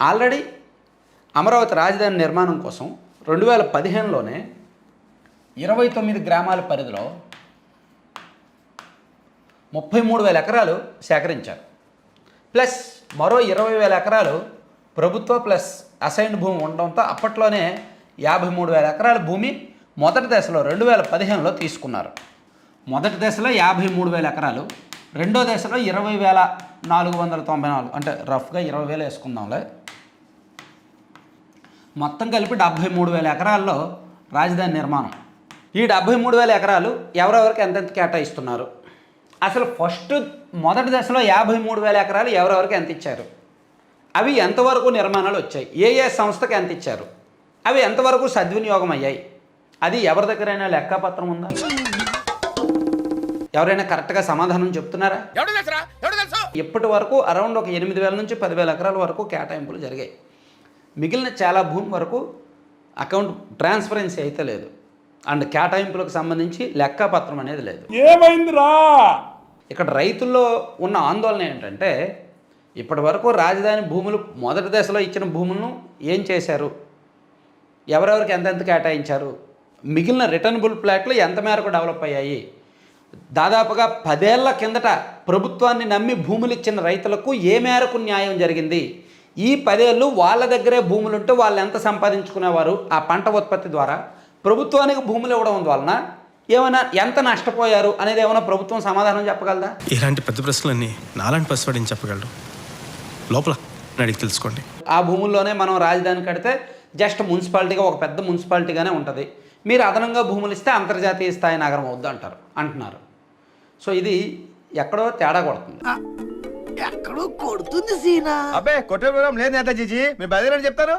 Already Amaravati రాజధాని నిర్మాణం కోసం రెండు వేల పదిహేనులోనే ఇరవై తొమ్మిది గ్రామాల పరిధిలో ముప్పై మూడు వేల ఎకరాలు సేకరించారు. ప్లస్ మరో ఇరవై వేల ఎకరాలు ప్రభుత్వ ప్లస్ అసైన్డ్ భూమి ఉండడంతో అప్పట్లోనే యాభై మూడు వేల ఎకరాల భూమి మొదటి దశలో రెండు వేల పదిహేనులో తీసుకున్నారు. మొదటి దశలో యాభై మూడు వేల ఎకరాలు రెండో దశలో ఇరవై వేల నాలుగు వందల తొంభై నాలుగు అంటే రఫ్గా ఇరవై వేలు వేసుకుందాంలే. మొత్తం కలిపి డెబ్భై మూడు వేల ఎకరాల్లో రాజధాని నిర్మాణం. ఈ డెబ్భై మూడు వేల ఎకరాలు ఎవరెవరికి ఎంతెంత కేటాయిస్తున్నారు? అసలు ఫస్ట్ మొదటి దశలో యాభై మూడు వేల ఎకరాలు ఎవరెవరికి ఎంత ఇచ్చారు? అవి ఎంతవరకు నిర్మాణాలు వచ్చాయి? ఏ ఏ సంస్థకి ఎంత ఇచ్చారు? అవి ఎంతవరకు సద్వినియోగం అయ్యాయి? అది ఎవరి దగ్గరైనా లెక్కపత్రం ఉందా? ఎవరైనా కరెక్ట్గా సమాధానం చెప్తున్నారా? ఇప్పటి వరకు అరౌండ్ ఒక ఎనిమిది వేల నుంచి పదివేల ఎకరాల వరకు కేటాయింపులు జరిగాయి. మిగిలిన చాలా భూమి వరకు అకౌంట్ ట్రాన్స్పరెన్సీ అయితే లేదు. అండ్ కేటాయింపులకు సంబంధించి లెక్కపత్రం అనేది లేదు. ఏమైందిరా? ఇక్కడ రైతుల్లో ఉన్న ఆందోళన ఏంటంటే ఇప్పటి వరకు రాజధాని భూములు మొదటి దశలో ఇచ్చిన భూములను ఏం చేశారు? ఎవరెవరికి ఎంతెంత కేటాయించారు? మిగిలిన రిటర్నబుల్ ప్లాట్లు ఎంత మేరకు డెవలప్ అయ్యాయి? దాదాపుగా పదేళ్ళ కిందట ప్రభుత్వాన్ని నమ్మి భూములు ఇచ్చిన రైతులకు ఏ మేరకు న్యాయం జరిగింది? ఈ పదేళ్ళు వాళ్ళ దగ్గరే భూములు ఉంటే వాళ్ళు ఎంత సంపాదించుకునేవారు? ఆ పంట ఉత్పత్తి ద్వారా ప్రభుత్వానికి భూములు ఇవ్వడం వలన ఏమైనా ఎంత నష్టపోయారు అనేది ఏమైనా ప్రభుత్వం సమాధానం చెప్పగలదా? ఇలాంటి పెద్ద ప్రశ్నలన్నీ నాలాంటి పసివాడిని చెప్పగలడు? లోపల అడిగి తెలుసుకోండి. ఆ భూముల్లోనే మనం రాజధాని కడితే జస్ట్ మున్సిపాలిటీగా ఒక పెద్ద మున్సిపాలిటీగానే ఉంటుంది. మీరు అదనంగా భూములు ఇస్తే అంతర్జాతీయ స్థాయి నగరం అవుద్ది అంటారు అంటున్నారు. సో ఇది ఎక్కడో తేడా కొడుతుంది. ఎక్కడో కొడుతుంది సీనా. అబ్బే కొట్టే లేదు నేతాజీజీ మీ బదిలీ చెప్తాను.